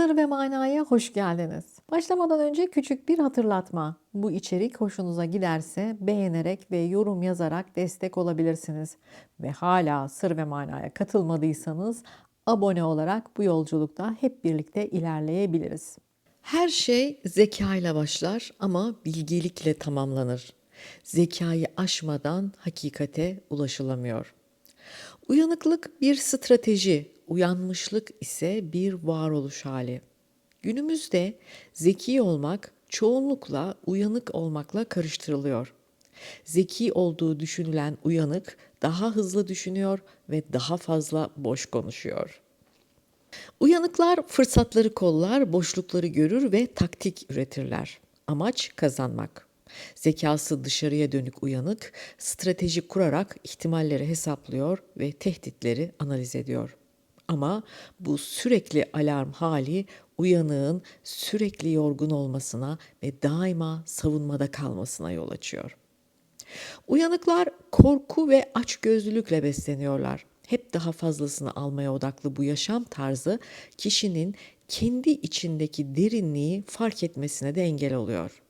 Sır ve manaya hoş geldiniz. Başlamadan önce küçük bir hatırlatma. Bu içerik hoşunuza giderse beğenerek ve yorum yazarak destek olabilirsiniz. Ve hala sır ve manaya katılmadıysanız abone olarak bu yolculukta hep birlikte ilerleyebiliriz. Her şey zeka ile başlar ama bilgelikle tamamlanır. Zekayı aşmadan hakikate ulaşılamıyor. Uyanıklık bir strateji, uyanmışlık ise bir varoluş hali. Günümüzde zeki olmak çoğunlukla uyanık olmakla karıştırılıyor. Zeki olduğu düşünülen uyanık daha hızlı düşünüyor ve daha fazla boş konuşuyor. Uyanıklar fırsatları kollar, boşlukları görür ve taktik üretirler. Amaç kazanmak. Zekası dışarıya dönük uyanık, strateji kurarak ihtimalleri hesaplıyor ve tehditleri analiz ediyor. Ama bu sürekli alarm hali uyanığın sürekli yorgun olmasına ve daima savunmada kalmasına yol açıyor. Uyanıklar korku ve açgözlülükle besleniyorlar. Hep daha fazlasını almaya odaklı bu yaşam tarzı kişinin kendi içindeki derinliği fark etmesine de engel oluyor.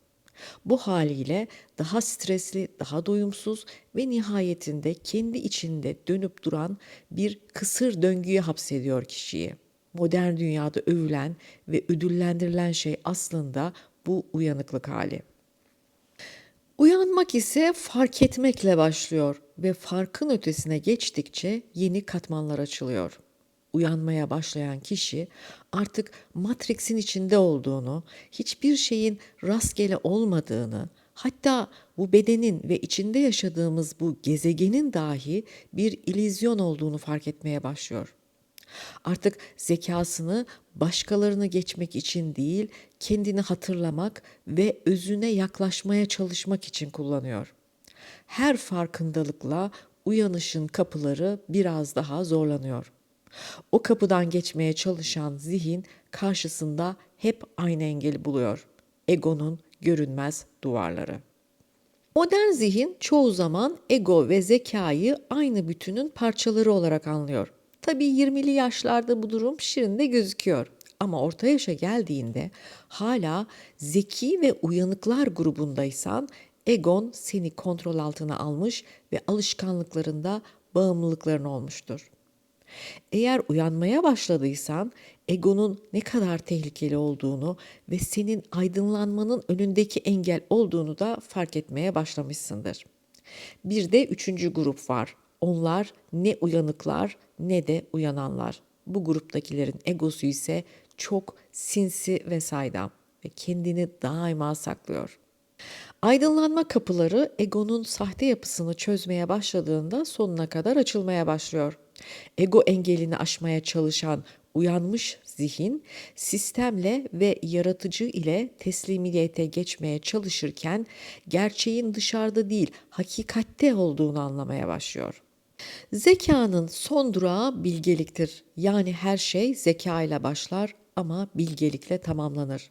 Bu haliyle daha stresli, daha doyumsuz ve nihayetinde kendi içinde dönüp duran bir kısır döngüye hapsediyor kişiyi. Modern dünyada övülen ve ödüllendirilen şey aslında bu uyanıklık hali. Uyanmak ise fark etmekle başlıyor ve farkın ötesine geçtikçe yeni katmanlar açılıyor. Uyanmaya başlayan kişi artık Matrix'in içinde olduğunu, hiçbir şeyin rastgele olmadığını, hatta bu bedenin ve içinde yaşadığımız bu gezegenin dahi bir ilizyon olduğunu fark etmeye başlıyor. Artık zekasını başkalarını geçmek için değil, kendini hatırlamak ve özüne yaklaşmaya çalışmak için kullanıyor. Her farkındalıkla uyanışın kapıları biraz daha zorlanıyor. O kapıdan geçmeye çalışan zihin karşısında hep aynı engeli buluyor. Egonun görünmez duvarları. Modern zihin çoğu zaman ego ve zekayı aynı bütünün parçaları olarak anlıyor. Tabii 20'li yaşlarda bu durum şirinde gözüküyor. Ama orta yaşa geldiğinde hala zeki ve uyanıklar grubundaysan egon seni kontrol altına almış ve alışkanlıklarında bağımlılıkların olmuştur. Eğer uyanmaya başladıysan egonun ne kadar tehlikeli olduğunu ve senin aydınlanmanın önündeki engel olduğunu da fark etmeye başlamışsındır. Bir de üçüncü grup var. Onlar ne uyanıklar ne de uyananlar. Bu gruptakilerin egosu ise çok sinsi ve saydam ve kendini daima saklıyor. Aydınlanma kapıları egonun sahte yapısını çözmeye başladığında sonuna kadar açılmaya başlıyor. Ego engelini aşmaya çalışan uyanmış zihin sistemle ve yaratıcı ile teslimiyete geçmeye çalışırken gerçeğin dışarıda değil hakikatte olduğunu anlamaya başlıyor. Zekanın son durağı bilgeliktir. Yani her şey zeka ile başlar ama bilgelikle tamamlanır.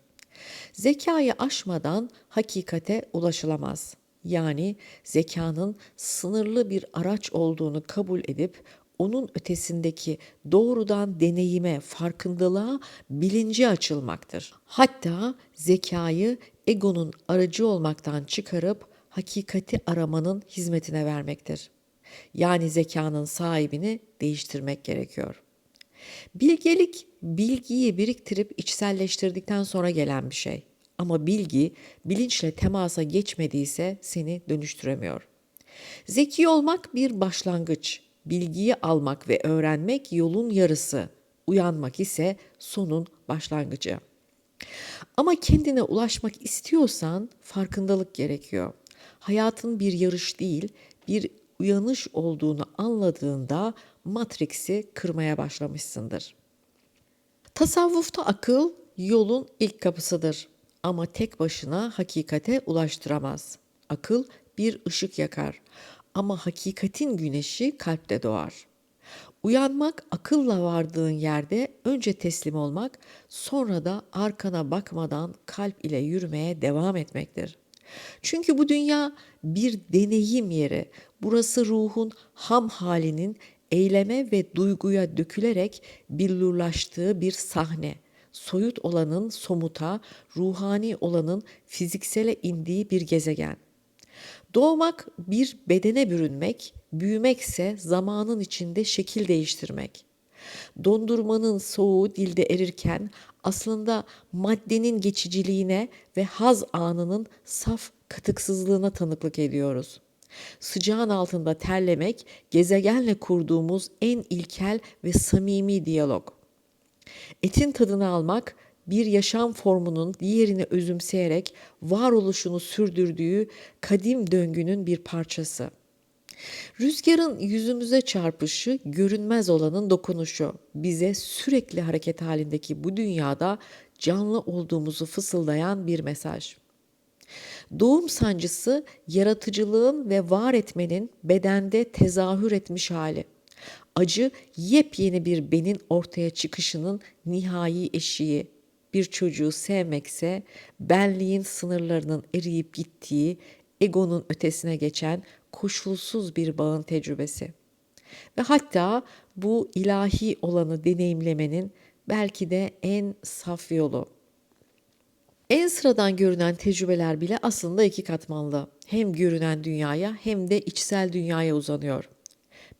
Zekayı aşmadan hakikate ulaşılamaz. Yani zekanın sınırlı bir araç olduğunu kabul edip onun ötesindeki doğrudan deneyime, farkındalığa, bilince açılmaktır. Hatta zekayı egonun aracı olmaktan çıkarıp hakikati aramanın hizmetine vermektir. Yani zekanın sahibini değiştirmek gerekiyor. Bilgelik bilgiyi biriktirip içselleştirdikten sonra gelen bir şey. Ama bilgi bilinçle temasa geçmediyse seni dönüştüremiyor. Zeki olmak bir başlangıç. Bilgiyi almak ve öğrenmek yolun yarısı. Uyanmak ise sonun başlangıcı. Ama kendine ulaşmak istiyorsan farkındalık gerekiyor. Hayatın bir yarış değil, bir uyanış olduğunu anladığında Matrix'i kırmaya başlamışsındır. Tasavvufta akıl yolun ilk kapısıdır ama tek başına hakikate ulaştıramaz. Akıl bir ışık yakar ama hakikatin güneşi kalpte doğar. Uyanmak akılla vardığın yerde önce teslim olmak, sonra da arkana bakmadan kalp ile yürümeye devam etmektir. Çünkü bu dünya bir deneyim yeri. Burası ruhun ham halinin eyleme ve duyguya dökülerek billurlaştığı bir sahne. soyut olanın somuta, ruhani olanın fiziksele indiği bir gezegen. Doğmak bir bedene bürünmek, büyümekse zamanın içinde şekil değiştirmek. Dondurmanın soğuğu dilde erirken aslında maddenin geçiciliğine ve haz anının saf katıksızlığına tanıklık ediyoruz. Sıcağın altında terlemek gezegenle kurduğumuz en ilkel ve samimi diyalog. Etin tadını almak bir yaşam formunun diğerini özümseyerek varoluşunu sürdürdüğü kadim döngünün bir parçası. Rüzgarın yüzümüze çarpışı, görünmez olanın dokunuşu. Bize sürekli hareket halindeki bu dünyada canlı olduğumuzu fısıldayan bir mesaj. Doğum sancısı yaratıcılığın ve var etmenin bedende tezahür etmiş hali. Acı yepyeni bir benin ortaya çıkışının nihai eşiği. Bir çocuğu sevmekse benliğin sınırlarının eriyip gittiği, egonun ötesine geçen koşulsuz bir bağın tecrübesi. Ve hatta bu ilahi olanı deneyimlemenin belki de en saf yolu. En sıradan görünen tecrübeler bile aslında iki katmanlı. Hem görünen dünyaya hem de içsel dünyaya uzanıyor.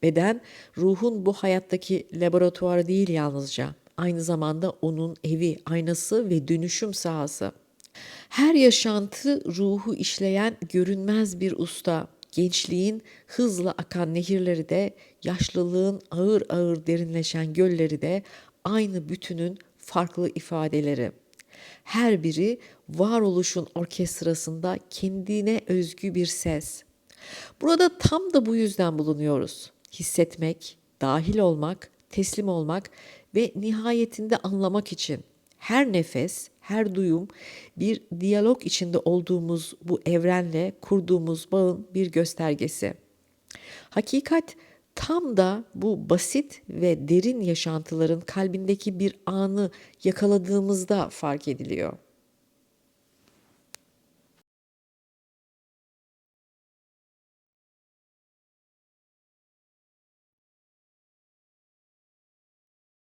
Beden, ruhun bu hayattaki laboratuvarı değil yalnızca. Aynı zamanda onun evi, aynası ve dönüşüm sahası. Her yaşantı ruhu işleyen görünmez bir usta. Gençliğin hızla akan nehirleri de, yaşlılığın ağır ağır derinleşen gölleri de aynı bütünün farklı ifadeleri. Her biri varoluşun orkestrasında kendine özgü bir ses. Burada tam da bu yüzden bulunuyoruz. Hissetmek, dahil olmak, teslim olmak ve nihayetinde anlamak için her nefes, her duyum bir diyalog içinde olduğumuz bu evrenle kurduğumuz bağın bir göstergesi. Hakikat tam da bu basit ve derin yaşantıların kalbindeki bir anı yakaladığımızda fark ediliyor.